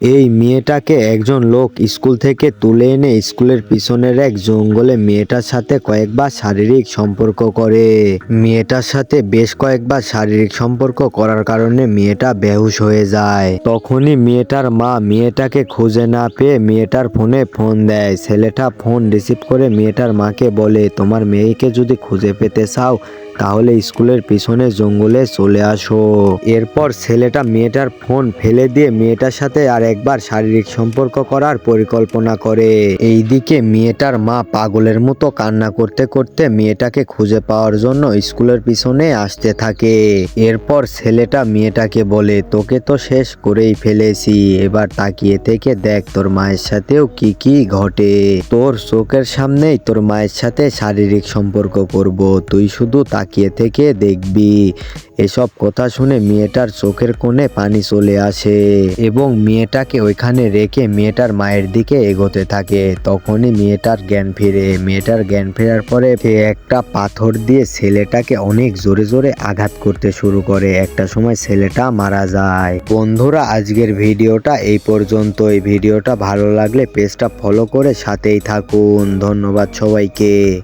এই মেয়েটাকে একজন লোক স্কুল থেকে তুলে এনে স্কুলের পিছনের এক জঙ্গলে মেয়েটার সাথে কয়েকবার শারীরিক সম্পর্ক করে। মেয়েটার সাথে বেশ কয়েকবার শারীরিক সম্পর্ক করার কারণে মেয়েটা বেহুশ হয়ে যায়। তখনই মেয়েটার মা মেয়েটাকে খুঁজে না পেয়ে মেয়েটার ফোনে ফোন দেয়। ছেলেটা ফোন রিসিভ করে মেয়েটার মাকে বলে, তোমার মেয়েকে যদি খুঁজে পেতে চাও তাহলে স্কুলের পিছনে জঙ্গলে চলে আসো। এরপর ছেলেটা মেয়েটার ফোন ফেলে দিয়ে মেয়েটার সাথে আর একবার শারীরিক সম্পর্ক করার পরিকল্পনা করে। এইদিকে মেয়েটার মা পাগলের মতো কান্না করতে করতে মেয়েটাকে খুঁজে পাওয়ার জন্য স্কুলের পিছনে আসতে থাকে। এরপর ছেলেটা মেয়েটাকে বলে, তোকে তো শেষ করেই ফেলেছি। এবার তাকিয়ে থেকে দেখ তোর মায়ের সাথেও কি কি ঘটে। তোর চোখের সামনেই তোর মায়ের সাথে শারীরিক সম্পর্ক করব। তুই শুধু তাকিয়ে থেকে দেখবি। এসব কথা শুনে মেয়েটার চোখের কোণে পানি চলে আসে এবং মেয়েটাকে ওইখানে রেখে মেয়েটার মায়ের দিকে এগোতে থাকে। তখনই মেয়েটার জ্ঞান ফিরে। মেয়েটার জ্ঞান ফেরার পরে একটা পাথর দিয়ে ছেলেটাকে অনেক জোরে জোরে আঘাত করতে শুরু করে। একটা সময় ছেলেটা মারা যায়। বন্ধুরা, আজকের ভিডিওটা এই পর্যন্ত এই ভিডিওটা ভালো লাগলে পেজটা ফলো করে সাথেই থাকুন। ধন্যবাদ সবাইকে।